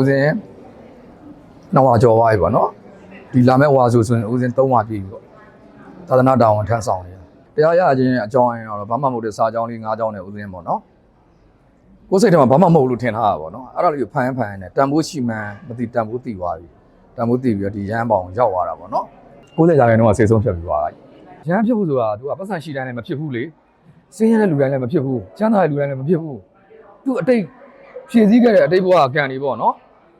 ဦးစင်းနောက်ဝါကြော်သွားပြီပေါ့နော်ဒီလာမဲ့ဝါဆိုဆိုရင်ဦးစင်း၃ဝါပြည့်ပြီပေါ့သာသနာတာဝန်ထမ်းဆောင်နေတယ်တရားရခြင်းအကြောင်းအရင်တော့ဘာမှမဟုတ်တဲ့စာကြောင်းလေး၅ကြောင်းနဲ့ဦးစင်းပေါ့နော်ကိုယ်စိတ်ထဲမှာဘာမှမဟုတ်လို့ထင်ထားတာပေါ့နော်အဲ့ဒါလေးကိုဖန်ဖန်နဲ့တန်ဖိုးရှိမှန်မသိတန်ဖိုးသိသွားပြီတန်ဖိုးသိပြီးတော့ဒီရဟန်းပေါင်ရောက်သွားတာပေါ့နော်90ရာခိုင်နှုန်းကစေဆုံးဖြတ်ပြီးသွားတာရဟန်းဖြစ်ဖို့ဆိုတာ तू ကပတ်စံရှိတိုင်းလည်းမဖြစ်ဘူးလေစင်းရတဲ့လူတိုင်းလည်းမဖြစ်ဘူးကျမ်းသာတဲ့လူတိုင်းလည်းမဖြစ်ဘူးသူအတိတ်ဖြည့်စည်းခဲ့တဲ့အတိတ်ဘဝကံတွေပေါ့နော်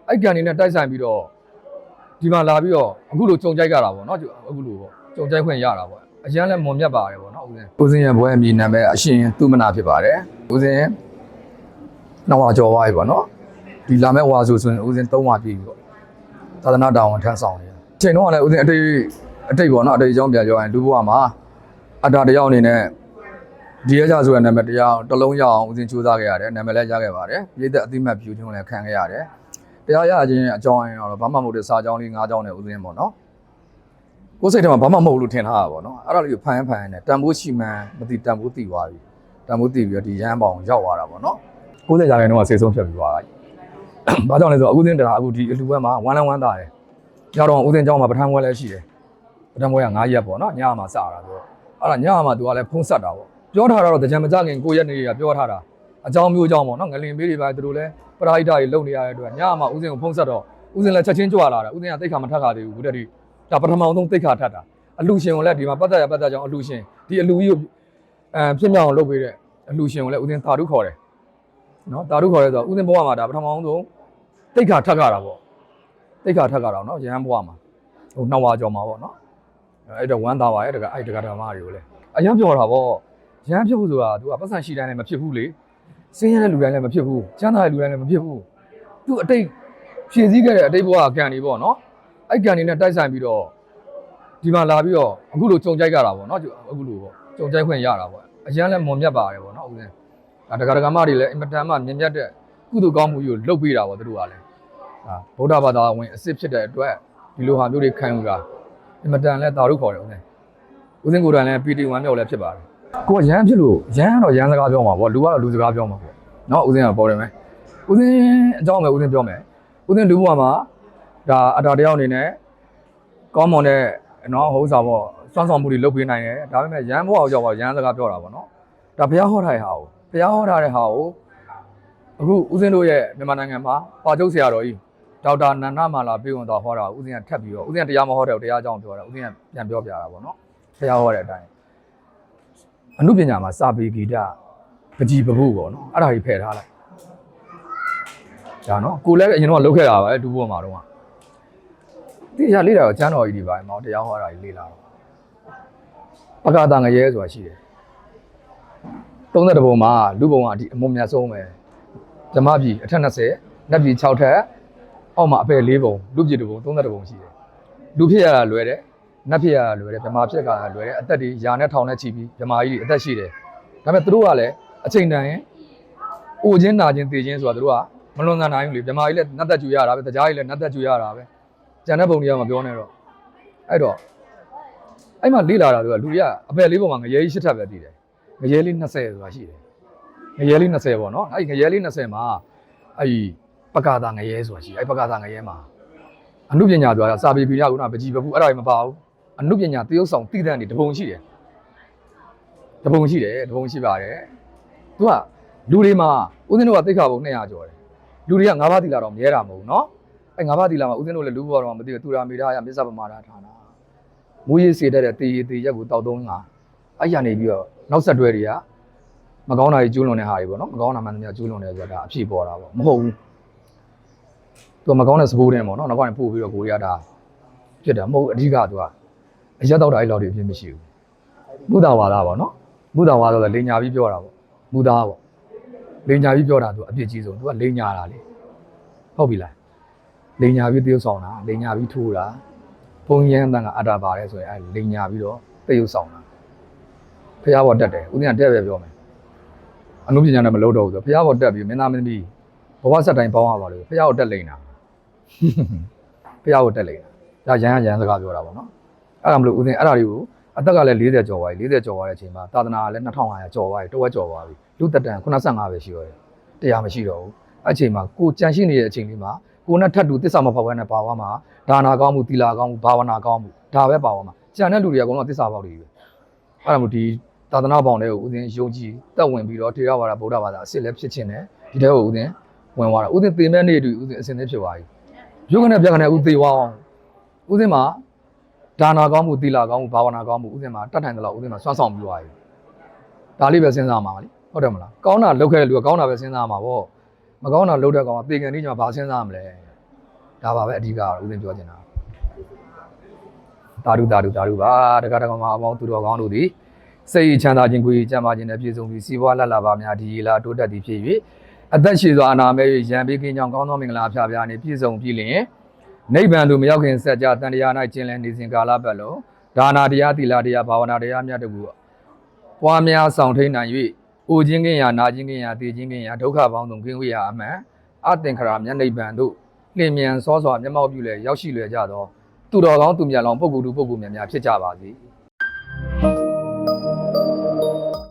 အဲ့ကံတွေနဲ့တိုက်ဆိုင်ပြီးတော့ဒီမှာလာပြီးတော့အခုလိုကြုံကြိုက်ကြတာပေါ့နော်အခုလိုပေါ့ကြုံကြိုက်ခွင့်ရတာပေါ့အရန်လည်းမွန်မြတ်ပါတယ်ပေါ့နော်ဦးစင်းဦးစင်းရဲ့ဘွဲအမည်နာမည်အရှင်သူမနာဖြစ်ပါတယ်ဦးစင်းနောက်ဝါကြော်သွားပြီပေါ့နော်ဒီလာမဲ့ဝါဆိုဆိုရင်ဦးစင်း၃ဝါပြည့်ပြီပေါ့သာသနာတာဝန်ထမ်းဆောင်နေတယ်အချိန်တော့လည်းဦးစင်းအတိတ်အတိတ်ပေါ့နော်အတိတ်အကြောင်းပြန်ပြောရင်လူဘဝမှာအတ္တတရားအနေနဲ့ဒီရကြဆိုတဲ့နာမည်တရားတစ်လုံးရအောင်ဦးစင်းစူးစမ်းခဲ့ရတယ်နာမည်လည်းရခဲ့ပါတယ်ပြည်သက်အတိမတ်ဖြူထုံးလည်းခံခဲ့ရတယ် တရားရခြင်းအကြောင်းအရင်းတော့ဘာမှမဟုတ်တဲ့စာကြောင်းလေး၅ကြောင်းနဲ့ဥစဉ်ပေါ့နော်ကိုယ်စိတ်ထဲမှာဘာမှမဟုတ်လို့ထင်ထားတာပေါ့နော်အဲ့ဒါလေးကိုဖန်ဖန်နဲ့တန်ဖိုးရှိမှန်းမသိတန်ဖိုးသိသွားပြီတန်ဖိုးသိပြီးတော့ဒီရန်ပေါင်ရောက်သွားတာပေါ့နော်90ရာခိုင်နှုန်းကဆေးဆုံးဖြတ်ပြီးသွားတာ။ဘာကြောင့်လဲဆိုတော့ဥစဉ်တရာအခုဒီအလူဘက်မှာဝမ်းလန်းဝမ်းသာတယ်။ရောက်တော့ဥစဉ်ကျောင်းမှာပထမဘွဲလည်းရှိတယ်။ပထမဘွဲက9ရက်ပေါ့နော်ညမှာစတာဆိုတော့အဲ့ဒါညမှာသူကလည်းဖုံးဆက်တာပေါ့။ပြောထားတာတော့တကြံမကြခင်9ရက်နေရပြောထားတာ။ အကြောင်းမျိုးအကြောင်းပေါ့နော်ငလင်ပေးတွေပါသူတို့လည်းပရာဟိတတွေလုံနေရတဲ့အတွက်ညမှာဥစဉ်ကိုဖုံးဆက်တော့ဥစဉ်လည်းချက်ချင်းကြွလာတာဥစဉ်ကတိတ်ခါမထက်ခါသေးဘူးဘုဒ္ဓတိဒါပထမအောင်ဆုံးတိတ်ခါထက်တာအလူရှင်ကိုလည်းဒီမှာပတ်သက်ရပတ်သက်ကြောင်းအလူရှင်ဒီအလူကြီးကိုအဲဖြစ်မြောက်အောင်လုပ်ပေးတဲ့အလူရှင်ကိုလည်းဥစဉ်သာဓုခေါ်တယ်နော်သာဓုခေါ်ရဲဆိုတော့ဥစဉ်ဘဝမှာဒါပထမအောင်ဆုံးတိတ်ခါထက်ခါတာပေါ့တိတ်ခါထက်ခါတာနော်ရဟန်းဘဝမှာဟိုနှောက်ဝါကြော်မှာပေါ့နော်အဲ့တော့ဝမ်းသာပါရဲ့တကအဲ့တကဓမ္မတွေကိုလည်းအရင်ပြောတာပေါ့ရဟန်းဖြစ်ဖို့ဆိုတာ तू ကပတ်စံရှိတိုင်းလည်းမဖြစ်ဘူးလေ စင်းရတဲ့လူတိုင်းလည်းမဖြစ်ဘူးကျမ်းသာတဲ့လူတိုင်းလည်းမဖြစ်ဘူး तू အတိတ်ဖြည့်စည်းခဲ့တဲ့အတိတ်ဘဝကံတွေပေါ့နော်အဲ့ကံတွေနဲ့တိုက်ဆိုင်ပြီးတော့ဒီမှာလာပြီးတော့အခုလိုကြုံကြိုက်ကြတာပေါ့နော်အခုလိုပေါ့ကြုံကြိုက်ခွင့်ရတာပေါ့အရန်လည်းမွန်မြတ်ပါတယ်ပေါ့နော်ဦးဇင်းဒါတက္ကရာမတွေလည်းအင်မတန်မှမြင်မြတ်တဲ့ကုသိုလ်ကောင်းမှုကြီးကိုလုပ်ပေးတာပေါ့သူတို့ကလည်းဟာဗုဒ္ဓဘာသာဝင်အစ်စ်ဖြစ်တဲ့အတွက်ဒီလိုဟာမျိုးတွေခံယူတာအင်မတန်လည်းတာရုခေါ်တယ်ဦးဇင်းဦးဇင်းကိုယ်တိုင်လည်း PT1 မြောက်လည်းဖြစ်ပါတယ် ကိုကရမ်းဖြစ်လို့ရမ်းတော့ရမ်းစကားပြောမှာပေါ့လူကတော့လူစကားပြောမှာပေါ့နော်ဦးစင်းကပေါ်တယ်မယ်ဦးစင်းအကြောင်းပဲဦးစင်းပြောမယ်ဦးစင်းလူဘဝမှာဒါအတာတယောက်အနေနဲ့ကောင်းမွန်တဲ့နော်ဟုတ်စားပေါ့စွမ်းဆောင်မှုတွေလုပ်ပေးနိုင်တယ်ဒါပေမဲ့ရမ်းဘဝကိုကြောက်ပါရမ်းစကားပြောတာပေါ့နော်ဒါဘုရားဟောထားတဲ့ဟာကိုဘုရားဟောထားတဲ့ဟာကိုအခုဦးစင်းတို့ရဲ့မြန်မာနိုင်ငံမှာပါကျုပ်ဆရာတော်ကြီးဒေါက်တာနန္ဒမာလာပြေဝင်တော်ဟောတာဦးစင်းကထပ်ပြီးတော့ဦးစင်းကတရားမဟောတဲ့တရားအကြောင်းပြောတာဦးစင်းကပြန်ပြောပြတာပေါ့နော်ဘုရားဟောတဲ့အတိုင်း အနုပညာမှာစာပေဂီတပကြီးပပုပေါ့နော်အဲ့ဒါကြီးဖယ်ထားလိုက်ဒါနော်ကိုလည်းအရင်တော့လုပ်ခဲ့တာပဲဒူဘောမှာတော့တိကျလေးတာတော့ကျမ်းတော်ကြီးတွေပါမောင်တရားဟောတာကြီးလေးလာတော့ပကတာငရဲဆိုတာရှိတယ်30ဘုံမှာလူဘုံကအဒီအမုံမြတ်ဆုံးပဲဓမ္မပြည်အထက်20နတ်ပြည်6ထက်အောက်မှာအပယ်4ဘုံလူပြည်တစ်ဘုံ30ဘုံရှိတယ်လူဖြစ်ရတာလွယ်တယ် နတ်ဖြစ်ရတာလွယ်တယ်ဗမာဖြစ်ကလွယ်တယ်အသက်တွေယာနဲ့ထောင်နဲ့ချီပြီးဗမာကြီးတွေအသက်ရှိတယ်ဒါပေမဲ့သူတို့ကလည်းအချိန်တန်ရင်အိုချင်းနာချင်းသေချင်းဆိုတာသူတို့ကမလွန်ဆန်နိုင်ဘူးလေဗမာကြီးလည်းနတ်သက်ကျူရတာပဲတရားကြီးလည်းနတ်သက်ကျူရတာပဲကျန်တဲ့ပုံတွေကမပြောနဲ့တော့အဲ့တော့အဲ့မှာလေးလာတာသူကလူတွေကအပယ်လေးပုံမှာငရဲကြီးရှစ်ထပ်ပဲတည်တယ်ငရဲလေး20ဆိုတာရှိတယ်ငရဲလေး20ပေါ့နော်အဲ့ဒီငရဲလေး20မှာအဲ့ဒီပကာသာငရဲဆိုတာရှိတယ်အဲ့ပကာသာငရဲမှာအမှုပညာဆိုတာစာပေပိရကုနာပကြီးပပူအဲ့ဒါကြီးမပါဘူး အနုပညာတရုပ်ဆောင်တည်တဲ့နေတပုံရှိတယ်တပုံရှိတယ်တပုံရှိပါတယ်သူကလူတွေမှာဦးဇင်းတို့ကသိက္ခာပုံ200ကျော်တယ်လူတွေက၅ပါးသီလတော့မြဲတာမဟုတ်ဘူးเนาะအဲ၅ပါးသီလမှာဦးဇင်းတို့လည်းလူဘောတော့မသိဘူးသူရာမေရာယမစ္ဆပမာဒဌာနမူရေးစေတတ်တဲ့တေရီတေရက်ကိုတောက်သုံးငါအဲ့ရနေပြီးတော့နောက်ဆက်တွဲတွေကမကောင်းတာကြီးကျူးလွန်တဲ့ဟာတွေပေါ့နော်မကောင်းတာမှန်သမျှကျူးလွန်တယ်ဆိုတာဒါအဖြစ်ပေါ်တာပေါ့မဟုတ်ဘူးသူကမကောင်းတဲ့စပိုးတဲ့ပေါ့နော်နောက်ကနေပို့ပြီးတော့ကိုရီးယားဒါဖြစ်တယ်မဟုတ်အဓိကသူက အရက်တော့တာအဲ့လောက်တွေအပြစ်မရှိဘူးဘုဒ္ဓဝါဒပေါ့နော်ဘုဒ္ဓဝါဒဆိုလိန်ညာပြီးပြောတာပေါ့ဘုရားပေါ့လိန်ညာပြီးပြောတာသူအပြစ်ကြီးဆုံးသူကလိန်ညာတာလေဟုတ်ပြီလားလိန်ညာပြီးတရုပ်ဆောင်တာလိန်ညာပြီးထိုးတာဘုံရန်တန်ကအတ္တပါတယ်ဆိုရင်အဲလိန်ညာပြီးတော့တရုပ်ဆောင်တာဖះဘောတက်တယ်ဦးဇင်းကတက်ပဲပြောမယ်အနုပညာနဲ့မလုပ်တော့ဘူးဆိုဖះဘောတက်ပြီးမင်းသားမင်းသမီးဘဝဆက်တိုင်းပေါင်းရပါလို့ဖះကိုတက်လိန်တာဖះကိုတက်လိန်တာဒါရန်ရရန်စကားပြောတာပေါ့နော် အဲ့ဒါမလို့ဦးစင်းအဲ့ဒါတွေကိုအသက်ကလည်း40ကျော်သွားပြီ40ကျော်သွားတဲ့အချိန်မှာသာသနာကလည်း2500ကျော်သွားပြီတဝက်ကျော်သွားပြီလူတက်တန်85ပဲရှိတော့တယ်တရားမရှိတော့ဘူးအဲ့အချိန်မှာကိုကြံရှိနေတဲ့အချိန်လေးမှာကိုယ်နဲ့ထပ်တူတစ္ဆာမဖောက်ဘဲနဲ့ပါသွားမှာဒါနာကောင်းမှုသီလာကောင်းမှုဘာဝနာကောင်းမှုဒါပဲပါသွားမှာကျန်တဲ့လူတွေကအကုန်လုံးတစ္ဆာပေါက်တွေပဲအဲ့ဒါမို့ဒီသာသနာပေါင်းတွေကိုဦးဇင်းယုံကြည်တက်ဝင်ပြီးတော့ထေရဝါဒဗုဒ္ဓဘာသာအစ်စ်လည်းဖြစ်ခြင်းနဲ့ဒီတဲ့ကိုဦးဇင်းဝင်သွားတာဦးဇင်းသေမဲ့နေ့တူဦးဇင်းအစဉ်သင်းဖြစ်သွားပြီရုပ်ကနေပြကနေဦးသေသွားအောင်ဦးဇင်းမှာ ဒါနာကောင်းမှုသီလာကောင်းမှုဘာဝနာကောင်းမှုဦးဇင်းမှာတတ်နိုင်တယ်လို့ဦးဇင်းမှာစွမ်းဆောင်ပြီးသွားပြီဒါလေးပဲစဉ်းစားမှာပါလေဟုတ်တယ်မလားကောင်းတာလုပ်ခဲ့တဲ့လူကကောင်းတာပဲစဉ်းစားမှာပေါ့မကောင်းတာလုပ်တဲ့ကောင်ကသေကန်နေကြမှာဘာစဉ်းစားမလဲဒါပါပဲအဓိကဦးဇင်းပြောချင်တာတာဓုတာဓုတာဓုပါတက္ကရာကမှာအပေါင်းသူတော်ကောင်းတို့သည်စိတ်ချမ်းသာခြင်းကိုယ်ကြံပါခြင်းနဲ့ပြည့်စုံပြီးစီးပွားလက်လာပါများဒီလာတိုးတက်သည်ဖြစ်၍အသက်ရှိစွာအနာမဲ၍ရံပေးခြင်းကြောင့်ကောင်းသောမင်္ဂလာဖျားဖျားနှင့်ပြည့်စုံပြီးလျင် နိဗ္ဗာန်သို့မရောက်ခင်ဆက်ကြတန်တရား၌ကျင့်လည်နေစဉ်ကာလပတ်လုံးဒါနာတရားသီလတရားဘာဝနာတရားမြတ်တကူပွားများဆောင်ထိန်နိုင်၍အိုခြင်းကင်းရာနာခြင်းကင်းရာသိခြင်းကင်းရာဒုက္ခပေါင်းစုံကင်းဝေးရာအမှန်အသင်္ခရာမြတ်နိဗ္ဗာန်သို့လျင်မြန်စောစွာမျက်မှောက်ပြုလျက်ရောက်ရှိလျက်ကြသောသူတော်ကောင်းသူမြတ်လောင်ပုဂ္ဂိုလ်သူပုဂ္ဂိုလ်များများဖြစ်ကြပါစေ။